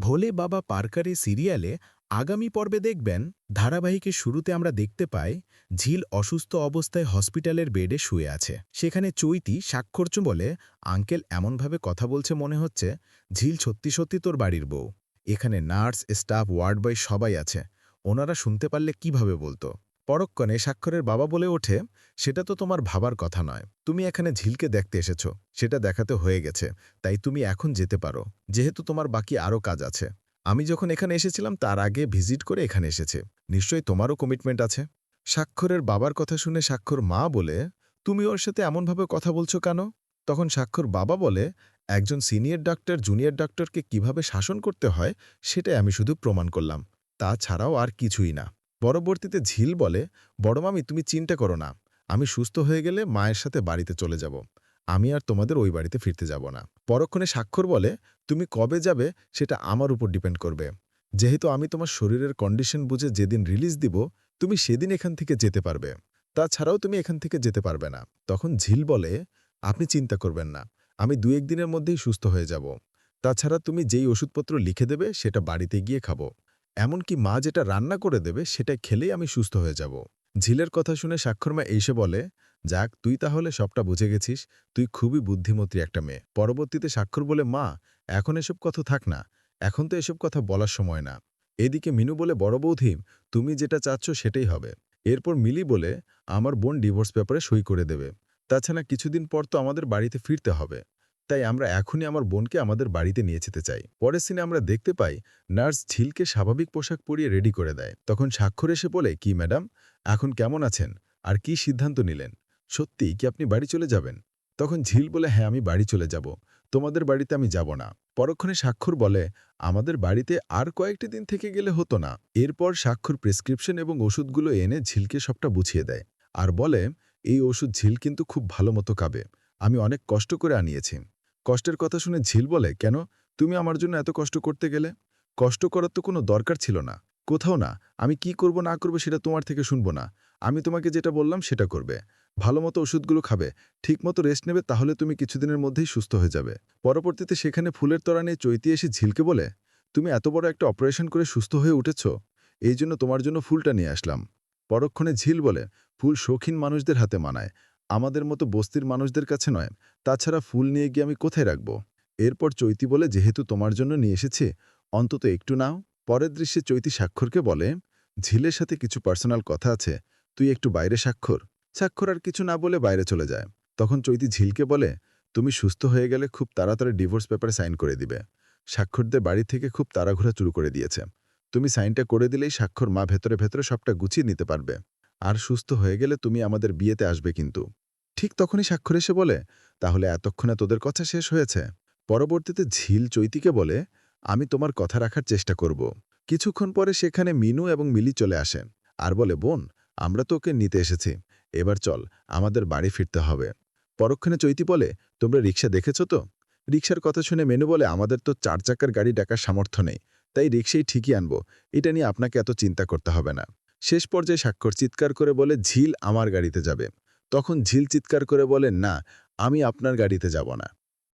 ভোলে বাবা পার্কারে সিরিয়ালে আগামী পর্বে দেখবেন, ধারাবাহিকের শুরুতে আমরা দেখতে পাই, ঝিল অসুস্থ অবস্থায় হসপিটালের বেডে শুয়ে আছে। সেখানে চৈতি স্বাক্ষরচ বলে, আঙ্কেল এমনভাবে কথা বলছে মনে হচ্ছে, ঝিল সত্যি সত্যি তোর বাড়ির বউ। এখানে নার্স, স্টাফ, ওয়ার্ড বয় সবাই আছে। ওনারা শুনতে পারলে কীভাবে বলতো? পরক্ষণে স্বাক্ষরের বাবা বলে ওঠে, সেটা তো তোমার ভাবার কথা নয়। তুমি এখানে ঝিলকে দেখতে এসেছ। সেটা দেখাতে হয়ে গেছে। তাই তুমি এখন যেতে পারো। যেহেতু তোমার বাকি আরও কাজ আছে। আমি যখন এখানে এসেছিলাম, তার আগে ভিজিট করে এখানে এসেছে। নিশ্চয়ই তোমারও কমিটমেন্ট আছে? স্বাক্ষরের বাবার কথা শুনে স্বাক্ষর মা বলে, তুমি ওর সাথে এমনভাবে কথা বলছো কেন? তখন স্বাক্ষর বাবা বলে, একজন সিনিয়র ডাক্তার, জুনিয়র ডাক্তারকে কীভাবে শাসন করতে হয়, সেটাই আমি শুধু প্রমাণ করলাম। তাছাড়াও আর কিছুই না। পরবর্তীতে ঝিল বলে, বড় মামি, তুমি চিন্তা করো না। আমি সুস্থ হয়ে গেলে মায়ের সাথে বাড়িতে চলে যাব। আমি আর তোমাদের ওই বাড়িতে ফিরতে যাব না। পরক্ষণে স্বাক্ষর বলে, তুমি কবে যাবে সেটা আমার উপর ডিপেন্ড করবে। যেহেতু আমি তোমার শরীরের কন্ডিশন বুঝে যেদিন রিলিজ দিব, তুমি সেদিন এখান থেকে যেতে পারবে। তাছাড়াও তুমি এখান থেকে যেতে পারবে না। তখন ঝিল বলে, আপনি চিন্তা করবেন না। আমি দু এক দিনের মধ্যেই সুস্থ হয়ে যাব। তাছাড়া তুমি যেই ওষুধপত্র লিখে দেবে, সেটা বাড়িতে গিয়ে খাব। এমনকি মা যেটা রান্না করে দেবে সেটা খেলেই আমি সুস্থ হয়ে যাব। ঝিলের কথা শুনে স্বাক্ষরমা এসে বলে, যাক, তুই তাহলে সবটা বুঝে গেছিস। তুই খুবই বুদ্ধিমতী একটা মেয়ে। পরবর্তীতে স্বাক্ষর বলে, মা, এখন এসব কথা থাক না। এখন তো এসব কথা বলার সময় না। এদিকে মিনু বলে, বড় বৌধি তুমি যেটা চাচ্ছ সেটাই হবে। এরপর মিলি বলে, আমার বোন ডিভোর্স পেপারে সই করে দেবে। তাছাড়া কিছুদিন পর তো আমাদের বাড়িতে ফিরতে হবে। তাই আমরা এখনই আমার বোনকে আমাদের বাড়িতে নিয়ে যেতে চাই। পরের সিনে আমরা দেখতে পাই নার্স ঝিলকে স্বাভাবিক পোশাক পরিয়ে রেডি করে দেয়। তখন স্বাক্ষর এসে বলে, কি ম্যাডাম এখন কেমন আছেন? আর কি সিদ্ধান্ত নিলেন? সত্যি কি আপনি বাড়ি চলে যাবেন? তখন ঝিল বলে হ্যাঁ আমি বাড়ি চলে যাব। তোমাদের বাড়িতে আমি যাব না। পরক্ষণে স্বাক্ষর বলে, আমাদের বাড়িতে আর কয়েকটি দিন থেকে গেলে হতো না। এরপর স্বাক্ষর প্রেসক্রিপশন এবং ওষুধগুলো এনে ঝিলকে সবটা বুঝিয়ে দেয়। আর বলে, এই ওষুধ ঝিল কিন্তু খুব ভালো মতো কাবে আমি অনেক কষ্ট করে আনিয়েছি। কষ্টের কথা শুনে ঝিল বলে, কেন? তুমি আমার জন্য এত কষ্ট করতে গেলে? কষ্ট করার তো কোনো দরকার ছিল না। কোথাও না। আমি কি করব, না করব সেটা তোমার থেকে শুনব না। আমি তোমাকে যেটা বললাম সেটা করবে। ভালো মতো ওষুধগুলো খাবে। ঠিকমতো রেস্ট নেবে, তাহলে তুমি কিছুদিনের মধ্যেই সুস্থ হয়ে যাবে। পরবর্তীতে সেখানে ফুলের তরা নিয়ে চৈতি এসে ঝিলকে বলে, তুমি এত বড় একটা অপারেশন করে সুস্থ হয়ে উঠেছ? এই জন্য তোমার জন্য ফুলটা নিয়ে আসলাম। পরক্ষণে ঝিল বলে, ফুল শৌখিন মানুষদের হাতে মানায়। আমাদের মতো বস্তির মানুষদের কাছে নয়, তাছাড়া ফুল নিয়ে গিয়ে আমি কোথায় রাখব? এরপর চৈতি বলে, যেহেতু তোমার জন্য নিয়ে এসেছে, অন্তত একটু নাও। পরের দৃশ্যে চৈতি স্বাক্ষরকে বলে, ঝিলের সাথে কিছু পার্সোনাল কথা আছে, তুই একটু বাইরে স্বাক্ষর। স্বাক্ষর আর কিছু না বলে বাইরে চলে যায়। তখন চৈতি ঝিলকে বলে, তুমি সুস্থ হয়ে গেলে খুব তাড়াতাড়ি ডিভোর্স পেপারে সাইন করে দিবে। স্বাক্ষরদের বাড়ি থেকে খুব তাড়াঘোড়া শুরু করে দিয়েছে। তুমি সাইনটা করে দিলেই স্বাক্ষর মা ভেতরে ভেতরে সবটা গুছিয়ে নিতে পারবে। আর সুস্থ হয়ে গেলে তুমি আমাদের বিয়েতে আসবে কিন্তু। ঠিক তখনই স্বাক্ষর এসে বলে, তাহলে এতক্ষণে তোদের কথা শেষ হয়েছে। পরবর্তীতে ঝিল চৈতিকে বলে, আমি তোমার কথা রাখার চেষ্টা করব। কিছুক্ষণ পরে সেখানে মিনু এবং মিলি চলে আসেন। আর বলে, বোন, আমরা তো ওকে নিতে এসেছি। এবার চল, আমাদের বাড়ি ফিরতে হবে। পরক্ষণে চৈতি বলে, তোমরা রিক্সা দেখেছ তো? রিক্সার কথা শুনে মেনু বলে, আমাদের তো চার চাকার গাড়ি ডাকার সামর্থ্য নেই। তাই রিক্সাই ঠিকই আনব। এটা নিয়ে আপনাকে এত চিন্তা করতে হবে না। শেষ পর্যায়ে স্বাক্ষর চিৎকার করে বলে, ঝিল আমার গাড়িতে যাবে। তখন ঝিল চিৎকার করে বলেন না আমি আপনার গাড়িতে যাব না।